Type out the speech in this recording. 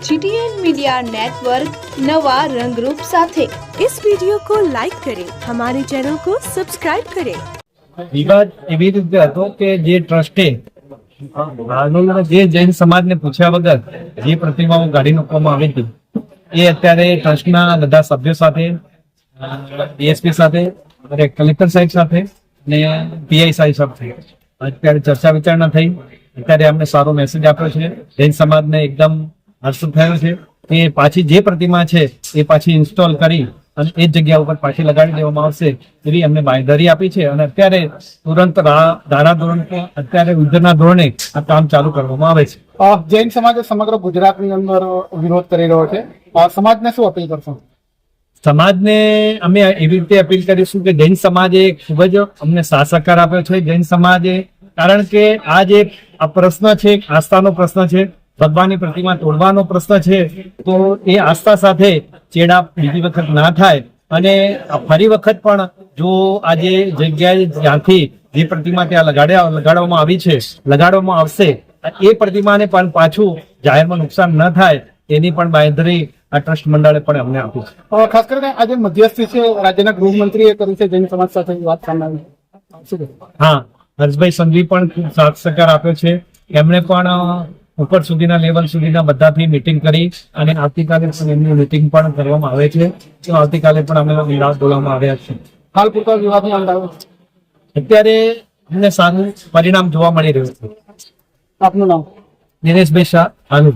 GTN media network नवा रंगरूप साथे इस वीडियो को लाइक करें हमारे चैनल को सब्सक्राइब करें વિવાદ એવી રીતે હતો કે જે ટ્રસ્ટે હાલોલના જે જૈન સમાજને પૂછ્યા વગર જે પ્રતિમાઓ કાઢી નાખવામાં આવી હતી એ અત્યારે ટ્રસ્ટના બધા સભ્યો સાથે ડીએસપી સાથે અને કલેક્ટર સાહેબ સાથે અને પીઆઈ સાહેબ સાથે અત્યારે ચર્ચા વિચારણા થઈ અત્યારે અમને સારો મેસેજ આપ્યો છે જૈન સમાજને એકદમ હર્ષ થયો છે. કે પાછી જે પ્રતિમા છે એ પાછી ઇન્સ્ટોલ કરી અને એ જ જગ્યા ઉપર પાછી લગાડી દેવામાં આવશે એવી અમને બાંયધરી આપી છે. અને અત્યારે તુરંત ધારા ધોરણ અત્યારે યુદ્ધના ધોરણે આ કામ ચાલુ કરવામાં આવે છે. જૈન સમાજ સમગ્ર ગુજરાતની અંદર વિરોધ કરી રહ્યો છે. સમાજને શું અપીલ કરશો? સમાજને અમે એવી રીતે અપીલ કરીશું કે જૈન સમાજે ખૂબ જ અમને સાથ સહકાર આપ્યો છે. જૈન સમાજે કારણ કે આ જે આ પ્રશ્ન છે એક આસ્થાનો પ્રશ્ન છે ભગવાનની પ્રતિમા તોડવાનો પ્રશ્ન છે તો એ આસ્થા સાથે ચેડા બીજી વખત ના થાય. અને ફરી વખત પણ જો આ જે જગ્યાએ જ્યાંથી જે પ્રતિમા ત્યાં લગાડ્યા લગાડવામાં આવી છે લગાડવામાં આવશે એ પ્રતિમાને પણ પાછું જાહેરમાં નુકસાન ન થાય એની પણ બાંધરી આ ટ્રસ્ટ મંડળે પણ અમને આપી છે. ખાસ કરીને આજે મધ્યસ્થી છે રાજ્યના ગૃહમંત્રીએ કર્યું છે જૈન સમાજ સાથે વાત સામે આવી હા હર્ષભાઈ સંઘવી પણ ખૂબ સાથ સહકાર આપ્યો છે. એમણે પણ ઉપર સુધીના લેવલ સુધીના બધાથી મિટિંગ કરી અને આવતીકાલે પણ એમની મીટિંગ પણ કરવામાં આવે છે. તો આવતીકાલે પણ અમે વિલાસ બોલાવવામાં આવ્યા છે હાલ પૂરતો વિવાદ અત્યારે અમને સારું પરિણામ જોવા મળી રહ્યું છે. આપનું નામ? દિનેશભાઈ શાહ આનું